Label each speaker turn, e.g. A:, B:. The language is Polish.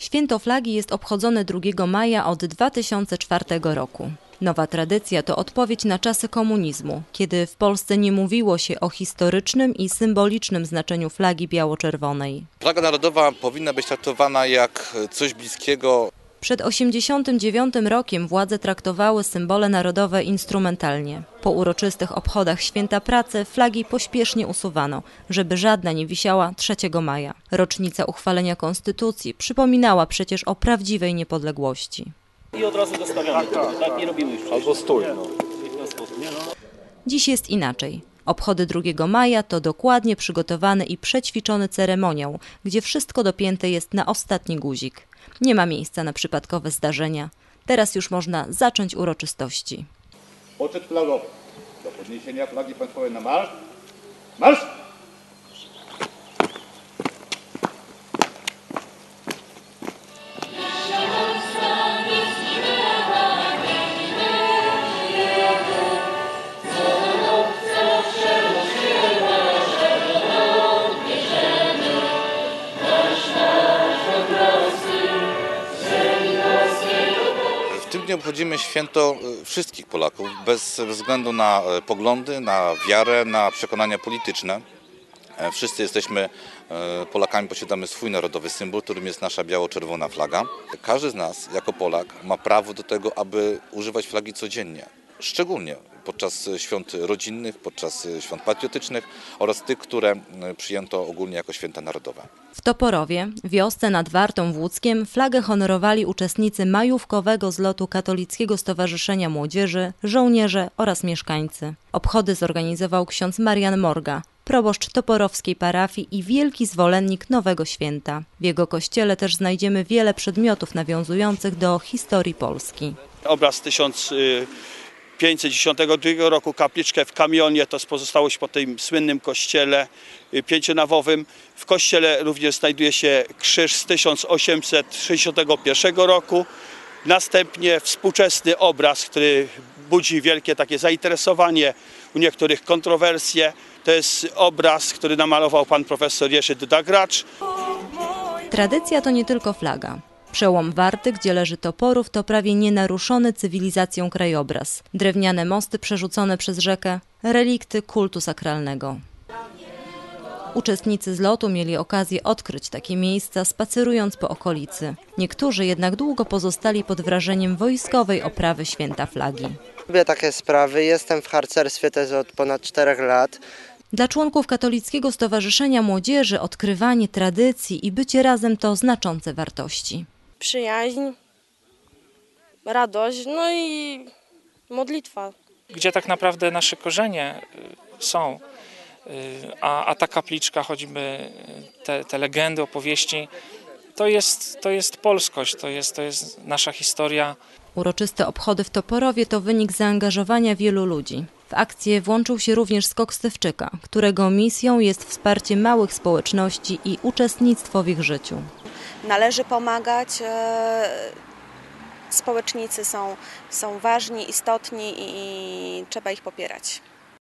A: Święto flagi jest obchodzone 2 maja od 2004 roku. Nowa tradycja to odpowiedź na czasy komunizmu, kiedy w Polsce nie mówiło się o historycznym i symbolicznym znaczeniu flagi biało-czerwonej.
B: Flaga narodowa powinna być traktowana jak coś bliskiego
A: Przed 89 rokiem władze traktowały symbole narodowe instrumentalnie. Po uroczystych obchodach Święta Pracy flagi pośpiesznie usuwano, żeby żadna nie wisiała 3 maja. Rocznica uchwalenia konstytucji przypominała przecież o prawdziwej niepodległości.
C: i od razu dostawiamy. Tak, nie robimy już.
D: Albo stój. No.
A: Dziś jest inaczej. Obchody 2 maja to dokładnie przygotowany i przećwiczony ceremoniał, gdzie wszystko dopięte jest na ostatni guzik. Nie ma miejsca na przypadkowe zdarzenia. Teraz już można zacząć uroczystości.
E: Poczet flagowy. Do podniesienia flagi państwowej na marsz.
B: Tym dniu obchodzimy święto e, wszystkich Polaków, bez względu na e, poglądy, na wiarę, na przekonania polityczne. E, Wszyscy jesteśmy e, Polakami, posiadamy swój narodowy symbol, którym jest nasza biało-czerwona flaga. Każdy z nas, jako Polak, ma prawo do tego, aby używać flagi codziennie. Szczególnie podczas świąt rodzinnych, podczas świąt patriotycznych oraz tych, które przyjęto ogólnie jako święta narodowe.
A: W Toporowie, wiosce nad Wartą w Łódzkiem, flagę honorowali uczestnicy majówkowego zlotu Katolickiego Stowarzyszenia Młodzieży, żołnierze oraz mieszkańcy. Obchody zorganizował ksiądz Marian Morga, proboszcz toporowskiej parafii i wielki zwolennik nowego święta. W jego kościele też znajdziemy wiele przedmiotów nawiązujących do historii Polski.
C: Obraz 1510 roku, kapliczkę w kamionie, to jest pozostałość po tym słynnym kościele y, pięcionawowym. W kościele również znajduje się krzyż z 1861 roku. Następnie współczesny obraz, który budzi wielkie takie zainteresowanie, u niektórych kontrowersje. To jest obraz, który namalował pan profesor Jerzy Duda-Gracz.
A: Tradycja to nie tylko flaga. Przełom Warty, gdzie leży Toporów, to prawie nienaruszony cywilizacją krajobraz. Drewniane mosty przerzucone przez rzekę, relikty kultu sakralnego. Uczestnicy zlotu mieli okazję odkryć takie miejsca, spacerując po okolicy. Niektórzy jednak długo pozostali pod wrażeniem wojskowej oprawy święta flagi.
F: Lubię takie sprawy. Jestem w harcerstwie też od ponad 4 lat.
A: Dla członków Katolickiego Stowarzyszenia Młodzieży odkrywanie tradycji i bycie razem to znaczące wartości.
G: Przyjaźń, radość, no i modlitwa.
H: gdzie tak naprawdę nasze korzenie y, są. Y, A, a ta kapliczka, choćby y, te, te legendy, opowieści, to jest, to jest polskość, to jest, to jest nasza historia.
A: Uroczyste obchody w Toporowie to wynik zaangażowania wielu ludzi. W akcję włączył się również Skok Stewczyka, którego misją jest wsparcie małych społeczności i uczestnictwo w ich życiu.
I: Należy pomagać. e, Społecznicy są, są ważni, istotni i trzeba ich popierać.